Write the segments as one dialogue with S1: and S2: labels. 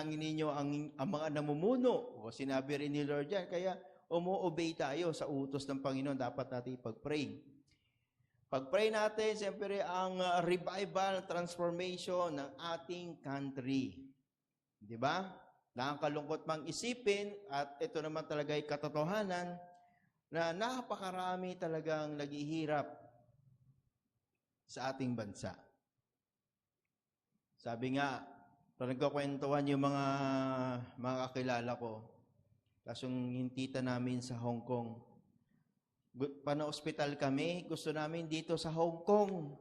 S1: ipanalangin ninyo ang, ang mga namumuno. O sinabi rin ni Lord yan. Kaya umu-obey tayo sa utos ng Panginoon. Dapat natin ipag-pray. Pag-pray natin, siyempre, ang uh, revival, transformation ng ating country. Di ba? Nakakalungkot mang isipin at ito naman talaga ay katotohanan na napakarami talagang naghihirap sa ating bansa. Sabi nga, pag nagkakwentuhan yung mga mga kakilala ko, kasong hintita namin sa Hong Kong, pana-hospital kami, gusto namin dito sa Hong Kong.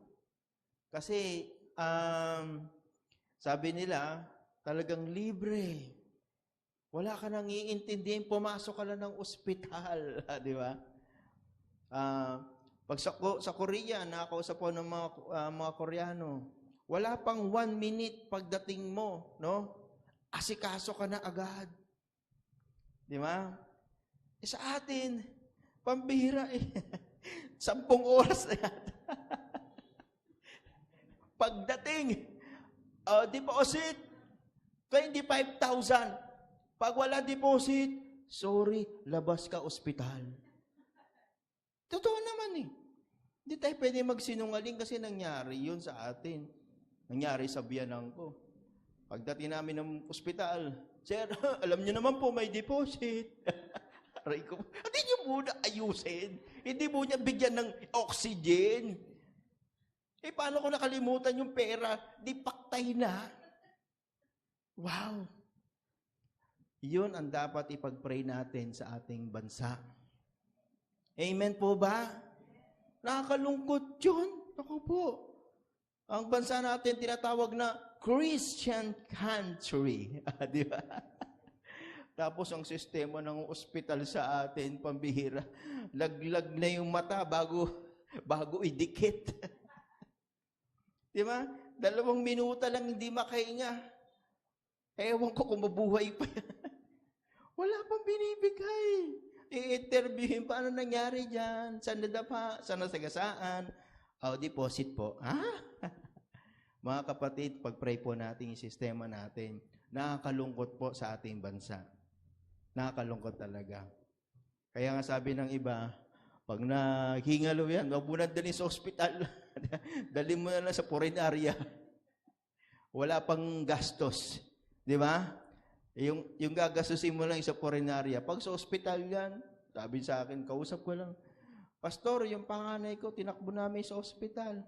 S1: Kasi, um, sabi nila, talagang libre. Wala ka nang iintindihin, pumasok ka lang ng ospital, di ba? Ah, pag sa, sa Korea, nakakausap ko ng mga, ah, mga Koreano, wala pang one minute pagdating mo, no? Asikaso ka na agad. Di ba? Eh, sa atin, pambihira eh. Sampung oras na. Pagdating, uh, deposit, 25,000. Pag wala deposit, sorry, labas ka ospital. Totoo naman eh. Hindi tayo pwede magsinungaling kasi nangyari yun sa atin. Nangyari sa biyanang ko. Pagdating namin ng ospital, Sir, alam niyo naman po may deposit. Aray ko, hindi niyo muna ayusin. Hindi mo niya bigyan ng oxygen. Eh, paano ko nakalimutan yung pera? Di paktay na. Wow. Yun ang dapat ipag-pray natin sa ating bansa. Amen po ba? Nakakalungkot yun. Ako po. Ang bansa natin tinatawag na Christian country. Di ba? Tapos ang sistema ng ospital sa atin, pambihira, laglag na yung mata bago, bago idikit. Di ba? Dalawang minuta lang hindi makahinga. Ewan ko kung mabuhay pa. Wala pang binibigay. I-interviewin, paano nangyari dyan? Saan nadapa? Saan nasagasaan? Oh, deposit po. Ha? Mga kapatid, pag-pray po natin yung sistema natin, nakakalungkot po sa ating bansa. Nakakalungkot talaga. Kaya nga sabi ng iba, pag naghingalo yan, huwag mo na dalhin sa ospital. Dalhin mo na lang sa foreign area. Wala pang gastos. Di ba? Yung, yung gagastusin mo lang sa foreign area. Pag sa ospital yan, sabi sa akin, kausap ko lang, Pastor, yung panganay ko, tinakbo namin sa ospital.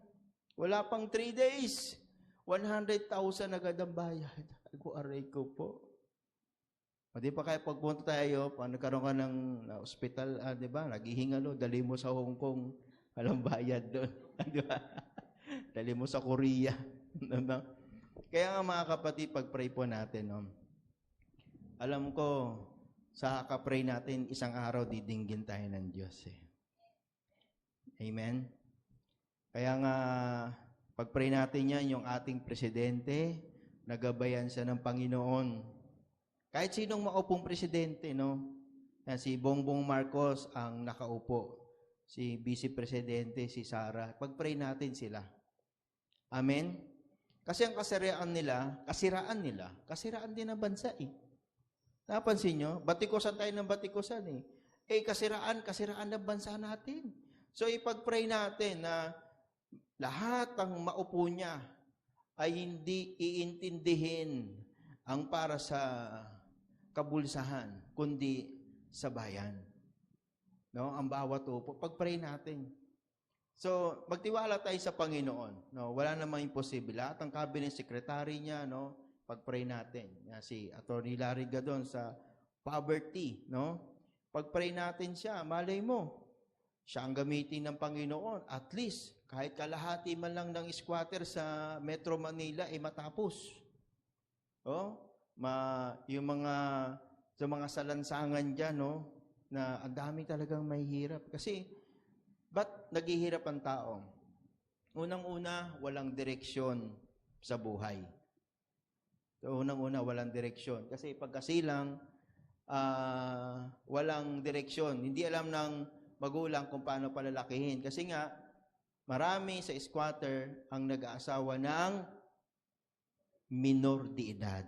S1: Wala pang 3 days. 100,000 agad ang bayad. Ako, aray ko po. O di pa kaya pagpunta tayo, pag nagkaroon ka ng na ospital, ah, di ba, naghihingalo, dali mo sa Hong Kong, walang bayad doon. di ba? dali mo sa Korea. Kaya nga mga kapatid, pag-pray po natin, no? alam ko, sa kapray natin, isang araw didinggin tayo ng Diyos. Eh. Amen? Kaya nga, pag-pray natin yan, yung ating presidente, nagabayan siya ng Panginoon. Kahit sinong maupong presidente, no? Yan, si Bongbong Marcos ang nakaupo. Si Vice Presidente, si Sara. Pag-pray natin sila. Amen? Kasi ang kasiraan nila, kasiraan nila, kasiraan din ng bansa eh. Napansin nyo? Batikusan tayo ng batikusan eh. Eh, kasiraan, kasiraan ng bansa natin. So, ipag-pray natin na lahat ang maupo niya ay hindi iintindihin ang para sa kabulsahan, kundi sa bayan. No? Ang bawat upo. Pag-pray natin. So, magtiwala tayo sa Panginoon. No? Wala namang imposible. Lahat ang cabinet secretary niya, no? pag-pray natin. Yan, si Attorney Larry Gadon sa poverty. No? Pag-pray natin siya, malay mo, siya ang gamitin ng Panginoon. At least, kahit kalahati man lang ng squatter sa Metro Manila ay matapos. Oh, ma, yung mga sa mga salansangan diyan, no, na ang dami talagang mahihirap kasi ba't naghihirap ang tao? Unang-una, walang direksyon sa buhay. So, unang-una, walang direksyon. Kasi pagkasilang, ah walang direksyon. Hindi alam ng magulang kung paano palalakihin. Kasi nga, marami sa squatter ang nag-aasawa ng minor de edad.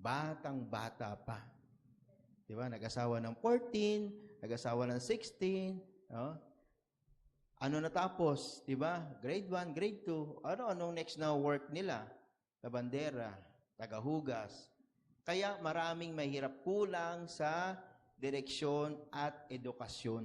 S1: batang-bata pa. Di ba? Nag-asawa ng 14, nag-asawa ng 16, no? Ano natapos, di ba? Grade 1, grade 2. Ano anong next na work nila? Labandera, tagahugas. Kaya maraming mahirap kulang sa direksyon at edukasyon.